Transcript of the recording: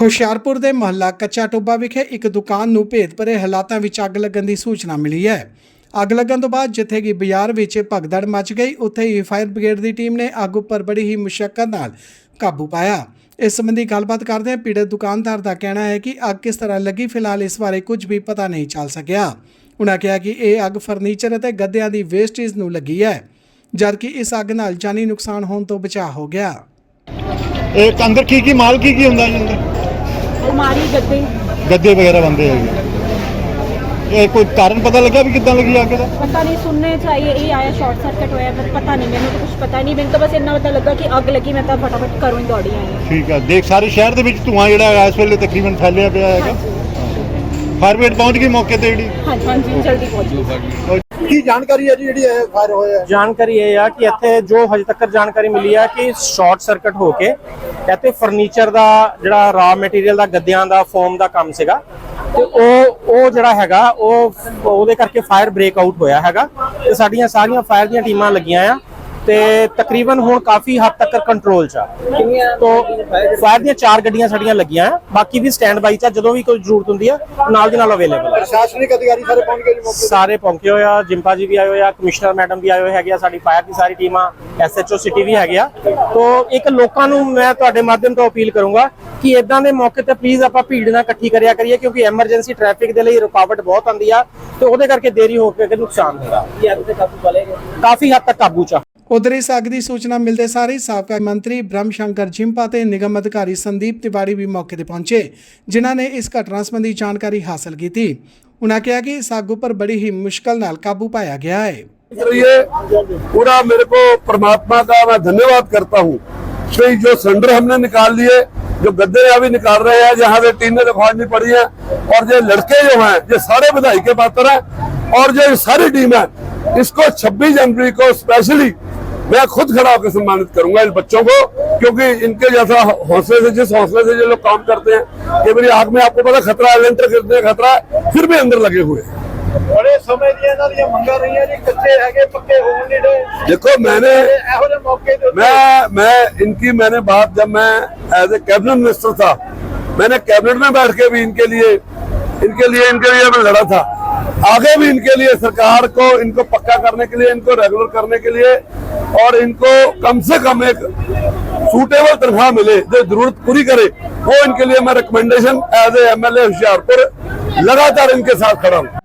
ਹੁਸ਼ਿਆਰਪੁਰ ਦੇ ਮੁਹੱਲਾ ਕੱਚਾ ਟੋਬਾ ਵਿਖੇ ਇੱਕ ਦੁਕਾਨ ਨੂੰ ਭੇਦ ਭਰੇ ਹਾਲਾਤਾਂ ਵਿੱਚ ਅੱਗ ਲੱਗਣ ਦੀ ਸੂਚਨਾ ਮਿਲੀ ਹੈ। ਅੱਗ ਲੱਗਣ ਤੋਂ ਬਾਅਦ ਜਿੱਥੇ ਕਿ ਬਾਜ਼ਾਰ ਵਿੱਚ ਭਗਦੜ ਮਚ ਗਈ, ਉੱਥੇ ਹੀ ਫਾਇਰ ਬ੍ਰਿਗੇਡ ਦੀ ਟੀਮ ਨੇ ਅੱਗ ਉੱਪਰ ਬੜੀ ਹੀ ਮੁਸ਼ਕਲ ਨਾਲ ਕਾਬੂ ਪਾਇਆ। ਇਸ ਸੰਬੰਧੀ ਗੱਲਬਾਤ ਕਰਦੇ ਪੀੜਤ ਦੁਕਾਨਦਾਰ ਦਾ ਕਹਿਣਾ ਹੈ ਕਿ ਅੱਗ ਕਿਸ ਤਰ੍ਹਾਂ ਲੱਗੀ, ਫਿਲਹਾਲ ਇਸ ਬਾਰੇ ਕੁਝ ਵੀ ਪਤਾ ਨਹੀਂ ਚੱਲ ਸਕਿਆ। ਉਨ੍ਹਾਂ ਕਿਹਾ ਕਿ ਇਹ ਅੱਗ ਫਰਨੀਚਰ ਅਤੇ ਗੱਦਿਆਂ ਦੀ ਵੇਸਟੇਜ ਨੂੰ ਲੱਗੀ ਹੈ, ਜਦਕਿ ਇਸ ਅੱਗ ਨਾਲ ਜਾਨੀ ਨੁਕਸਾਨ ਹੋਣ ਤੋਂ ਬਚਾਅ ਹੋ ਗਿਆ। ਇਹ ਅੰਦਰ ਕੀ ਕੀ, ਮਾਲ ਕੀ ਕੀ ਹੁੰਦਾ ਜੀ ਅੰਦਰ? ਅਲਮਾਰੀ ਗੱਦੇ ਗੱਦੇ ਵਗੈਰਾ ਬੰਦੇ ਹੈਗੇ ਇਹ ਕੋਈ ਕਾਰਨ ਪਤਾ ਲੱਗਾ ਵੀ ਕਿੱਦਾਂ ਲੱਗੀ ਅੱਗ ਦਾ ਪਤਾ ਨਹੀਂ ਸੁਣਨੇ ਚਾਹੀਏ ਇਹ ਆਇਆ ਸ਼ਾਰਟ ਸਰਕਟ ਹੋਇਆ ਪਰ ਪਤਾ ਨਹੀਂ ਮੈਨੂੰ ਤਾਂ ਕੁਝ ਪਤਾ ਨਹੀਂ ਮੈਨੂੰ ਤਾਂ ਬਸ ਇੰਨਾ ਪਤਾ ਲੱਗਾ ਕਿ ਅੱਗ ਲੱਗੀ ਮੈਂ ਤਾਂ ਫਟਾਫਟ ਘਰੋਂ ਹੀ ਦੌੜੀ ਆਈ ਠੀਕ ਹੈ ਦੇਖ ਸਾਰੇ ਸ਼ਹਿਰ ਦੇ ਵਿੱਚ ਧੂਆਂ ਜਿਹੜਾ ਹੈਗਾ ਇਸ ਵੇਲੇ ਤਕਰੀਬਨ ਫੈਲਿਆ ਪਿਆ ਹੈਗਾ। ਫਾਇਰ ਬ੍ਰਿਗੇਡ ਪਹੁੰਚ ਗਈ ਮੌਕੇ ਤੇ ਜਿਹੜੀ? ਹਾਂਜੀ ਹਾਂਜੀ ਜਲਦੀ ਪਹੁੰਚੋ ਕੀ ਜਾਣਕਾਰੀ ਹੈ ਜੀ ਜਿਹੜੀ ਇਹ ਫਾਇਰ ਹੋਇਆ ਜਾਣਕਾਰੀ ਇਹ ਆ ਕਿ ਇੱਥੇ ਜੋ ਹਜੇ ਤੱਕ ਜਾਣਕਾਰੀ ਮਿਲੀ ਆ ਕਿ ਸ਼ਾਰਟ ਸਰਕਟ ਹੋ ਕੇ ਇੱਥੇ ਫਰਨੀਚਰ ਦਾ ਜਿਹੜਾ ਰਾ ਮਟੀਰੀਅਲ ਦਾ, ਗੱਦਿਆਂ ਦਾ ਫੋਮ ਦਾ ਕੰਮ ਸੀਗਾ। ਤੇ ਉਹ ਉਹ ਜਿਹੜਾ ਹੈਗਾ, ਉਹ, ਉਹਦੇ ਕਰਕੇ ਫਾਇਰ ਬ੍ਰੇਕ ਆਊਟ ਹੋਇਆ ਹੈਗਾ। ਤੇ ਸਾਡੀਆਂ ਸਾਰੀਆਂ ਫਾਇਰ ਦੀਆਂ ਟੀਮਾਂ ਲੱਗੀਆਂ ਆ। ਤੇ ਤਕਰੀਬਨ ਹੁਣ ਕਾਫੀ ਹੱਦ ਤੱਕ ਕੰਟਰੋਲ ਚ ਆ। ਤੋਂ ਫਾਇਰ ਦੀਆਂ ਚਾਰ ਗੱਡੀਆਂ ਸਾਡੀਆਂ ਲੱਗੀਆਂ ਆ। ਬਾਕੀ ਵੀ ਸਟੈਂਡ ਬਾਈ ਚ ਆ, ਜਦੋਂ ਵੀ ਕੋਈ ਜ਼ਰੂਰਤ ਹੁੰਦੀ ਆ ਨਾਲ ਦੀ ਨਾਲ ਅਵੇਲੇਬਲ ਆ। ਪ੍ਰਸ਼ਾਸਨਿਕ ਅਧਿਕਾਰੀ ਸਾਰੇ ਪਹੁੰਚ ਗਏ ਮੌਕੇ ਸਾਰੇ ਪਹੁੰਚੇ ਹੋਏ ਆ। ਜਿੰਪਾ ਜੀ ਵੀ ਆਏ ਹੋਏ ਆ ਕਮਿਸ਼ਨਰ ਮੈਡਮ ਵੀ ਆਏ ਹੋਏ ਹੈਗੇ ਆ ਸਾਡੀ ਫਾਇਰ ਦੀ ਸਾਰੀ ਟੀਮਾਂ ਐਸਐਚਓ ਸਿਟੀ ਵੀ ਹੈਗੇ ਆ। ਤੋਂ ਇੱਕ ਲੋਕਾਂ ਨੂੰ ਮੈਂ ਤੁਹਾਡੇ ਮਾਧਿਅਮ ਤੋਂ ਅਪੀਲ ਕਰੂੰਗਾ ਕਿ ਇਦਾਂ ਦੇ ਮੌਕੇ ਤੇ ਪਲੀਜ਼ ਆਪਾਂ ਭੀੜ ਨਾ ਇਕੱਠੀ ਕਰਿਆ ਕਰੀਏ ਕਿਉਂਕਿ ਐਮਰਜੈਂਸੀ ਟ੍ਰੈਫਿਕ ਦੇ ਲਈ ਰੁਕਾਵਟ ਬਹੁਤ ਆਉਂਦੀ ਆ ਤੇ ਉਹਦੇ ਕਰਕੇ ਦੇਰੀ ਹੋ ਕੇ ਅੱਗੇ ਨੁਕਸਾਨ ਹੁੰਦਾ। ਕਾਫੀ ਹੱਦ ਤੱਕ ਕਾਬੂ ਚ ਆ ਉਧਰ ਇਸ ਅੱਗ ਦੀ ਸੂਚਨਾ ਮਿਲਦੇ ਸਾਰ ਹੀ ਸਾਬਕਾ ਮੰਤਰੀ ਬ੍ਰਹਮ ਸ਼ੰਕਰ ਜਿੰਪਾ ਤੇ ਨਿਗਮ ਅਧਿਕਾਰੀ ਸੰਦੀਪ ਤਿਵਾੜੀ ਵੀ ਮੌਕੇ ਤੇ ਪਹੁੰਚੇ ਜਿਨ੍ਹਾਂ ਨੇ ਇਸ ਘਟਨਾ ਸੰਬੰਧੀ ਜਾਣਕਾਰੀ ਹਾਸਲ ਕੀਤੀ ਉਨ੍ਹਾਂ ਕਿਹਾ ਕਿ ਇਸ ਅੱਗ ਉੱਪਰ ਬੜੀ ਹੀ ਮੁਸ਼ਕਲ ਨਾਲ ਕਾਬੂ ਪਾਇਆ ਗਿਆ ਹੈ रहिए पूरा मेरे को परमात्मा का मैं धन्यवाद करता हूँ कि जो सिलेंडर हमने निकाल लिए जो गद्दे अभी निकाल रहे हैं जहाँ से टीनें दिखानी पड़ी हैं और ये लड़के जो हैं ये सारे बधाई के पात्र हैं और जो ये सारी टीम है इसको 26 जनवरी को स्पेशली मैं खुद खड़ा होकर सम्मानित करूंगा इन बच्चों को क्योंकि इनके जैसा हौसले से जिस हौसले से ये लोग काम करते हैं कि मेरी आग में आपको पता खतरा है लेंटर गिरने का खतरा है फिर भी अंदर लगे हुए हैं ਬੜੇ ਸਮੇਂ ਦੀਆਂ ਇਹਨਾਂ ਦੀਆਂ ਮੰਗਾਂ ਰਹੀਆਂ ਜੀ ਕੱਚੇ ਹੈਗੇ ਪੱਕੇ ਹੋਣ ਨਹੀਂ ਰਹੇ देखो मैंने ਇਹੋ ਜਿਹੇ ਮੌਕੇ ਦੇ ਉੱਤੇ मैं मैं इनकी मैंने बात जब मैं एज ए कैबिनेट मिनिस्टर था मैंने कैबिनेट में बैठ के भी इनके लिए इनके लिए इनके लिए मैं लड़ा था आगे भी इनके लिए सरकार को इनको पक्का करने के लिए इनको रेगुलर करने के लिए और इनको कम से कम एक सूटेबल तनख्वाह मिले जो जरूरत पूरी करे वो इनके लिए मैं recommendation as a MLA Hoshiarpur लगातार इनके साथ खड़ा हूँ